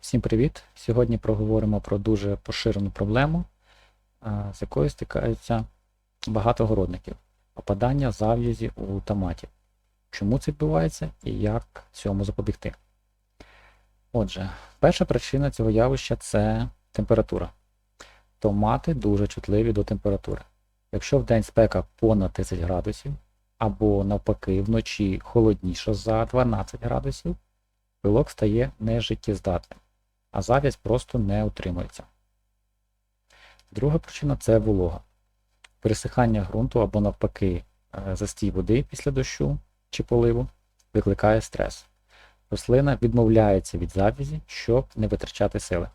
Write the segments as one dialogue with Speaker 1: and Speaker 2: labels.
Speaker 1: Всім привіт! Сьогодні проговоримо про дуже поширену проблему, з якою стикаються багато городників попадання зав'язі у томаті. Чому це відбувається і як цьому запобігти? Отже, перша причина цього явища це температура. Томати дуже чутливі до температури. Якщо в день спека понад 30 градусів, або навпаки вночі холодніше за 12 градусів, пилок стає нежиттєздатним, а зав'язь просто не утримується. Друга причина це волога. Пересихання ґрунту або навпаки е, застій води після дощу чи поливу викликає стрес. Рослина відмовляється від зав'язі, щоб не витрачати сили.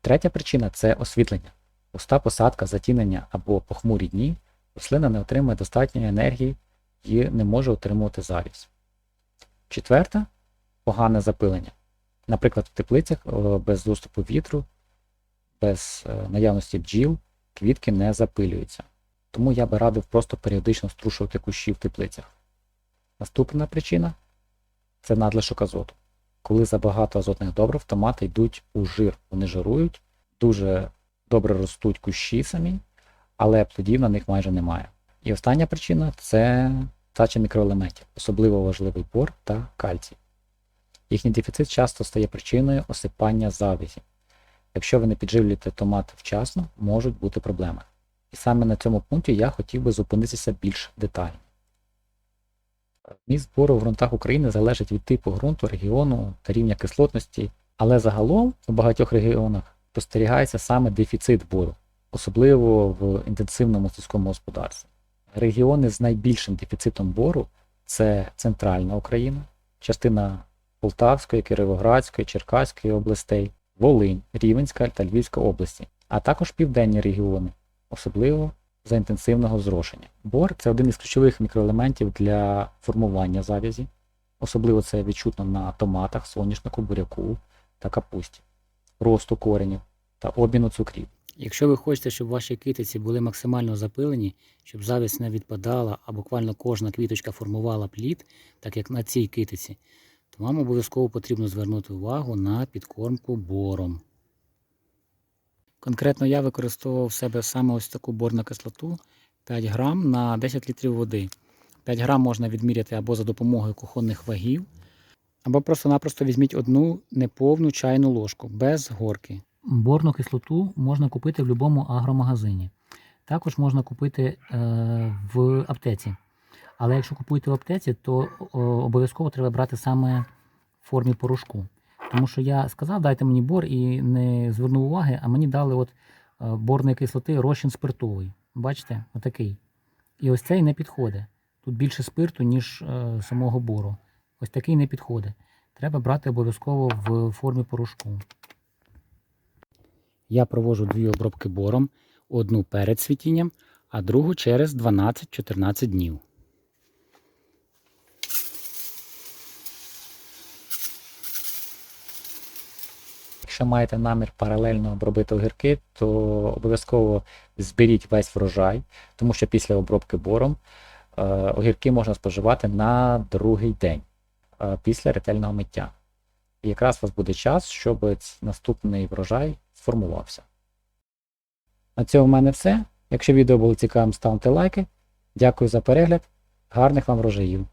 Speaker 1: Третя причина це освітлення. Пуста посадка, затінення або похмурі дні рослина не отримує достатньої енергії і не може отримувати завість. Четверта погане запилення. Наприклад, в теплицях без доступу вітру, без е, наявності бджіл, квітки не запилюються. Тому я би радив просто періодично струшувати кущі в теплицях. Наступна причина це надлишок азоту. Коли забагато азотних добрив, томати йдуть у жир, вони жирують, дуже добре ростуть кущі самі, але плодів на них майже немає. І остання причина це стача мікроелементів, особливо важливий бор та кальцій. Їхній дефіцит часто стає причиною осипання завязі. Якщо ви не підживлюєте томат вчасно, можуть бути проблеми. І саме на цьому пункті я хотів би зупинитися більш детально. Міст бору в ґрунтах України залежить від типу ґрунту, регіону та рівня кислотності, але загалом у багатьох регіонах спостерігається саме дефіцит бору, особливо в інтенсивному сільському господарстві. Регіони з найбільшим дефіцитом бору це Центральна Україна, частина Полтавської, Кіровоградської, Черкаської областей, Волинь, Рівенська та Львівська області, а також південні регіони, особливо за інтенсивного зрошення. Бор це один із ключових мікроелементів для формування завязі, особливо це відчутно на томатах, соняшнику, буряку та капусті, росту коренів та обміну цукрів.
Speaker 2: Якщо ви хочете, щоб ваші китиці були максимально запилені, щоб завість не відпадала, а буквально кожна квіточка формувала плід, так як на цій китиці, то вам обов'язково потрібно звернути увагу на підкормку бором. Конкретно я використовував в себе саме ось таку борну кислоту 5 грам на 10 літрів води. 5 грам можна відміряти або за допомогою кухонних вагів, або просто-напросто візьміть одну неповну чайну ложку без горки. Борну кислоту можна купити в будь-якому агромагазині. Також можна купити е, в аптеці. Але якщо купуєте в аптеці, то обов'язково треба брати саме в формі порошку. Тому що я сказав, дайте мені бор і не звернув уваги, а мені дали от е, борної кислоти розчин спиртовий. Бачите, отакий. І ось цей не підходить. Тут більше спирту, ніж е, самого бору. Ось такий не підходить. Треба брати обов'язково в формі порошку. Я провожу дві обробки бором: одну перед цвітінням, а другу через 12-14 днів.
Speaker 1: Якщо маєте намір паралельно обробити огірки, то обов'язково зберіть весь врожай, тому що після обробки бором е, огірки можна споживати на другий день е, після ретельного миття. І якраз у вас буде час, щоб наступний врожай сформувався. На цьому в мене все. Якщо відео було цікавим, ставте лайки. Дякую за перегляд. Гарних вам врожаїв!